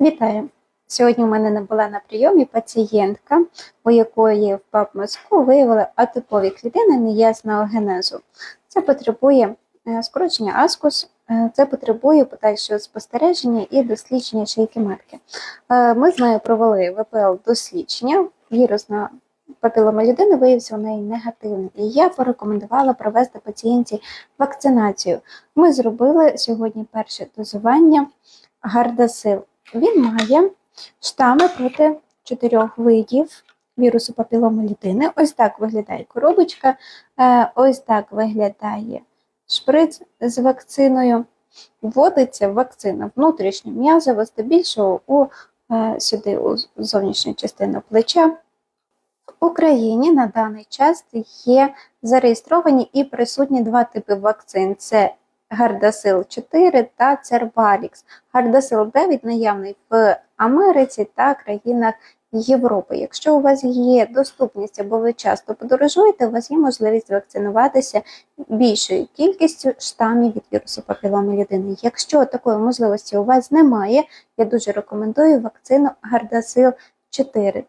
Вітаю! Сьогодні у мене не була на прийомі пацієнтка, у якої в ПАП мозку виявили атипові клітини неясного генезу. Це потребує е, скорочення аскус, е, це потребує подальшого спостереження і дослідження шийки матки. Е, Ми з нею провели ВПЛ дослідження. Вірусна папілома людини виявився у неї негативним, і я порекомендувала провести пацієнтці вакцинацію. Ми зробили сьогодні перше дозування гардасил. Він має штами проти чотирьох видів вірусу папіломи людини. Ось так виглядає коробочка, е, ось так виглядає шприц з вакциною. Вводиться вакцина внутрішньо м'язово, здебільшого у е, сюди у зовнішню частину плеча. В Україні на даний час є зареєстровані і присутні два типи вакцин: це Гардасил 4 та Цербалікс. Гардасил 9 наявний в Америці та країнах Європи. Якщо у вас є доступність або ви часто подорожуєте, у вас є можливість вакцинуватися більшою кількістю штамів від вірусу папіломи людини. Якщо такої можливості у вас немає, я дуже рекомендую вакцину Гардасил 4.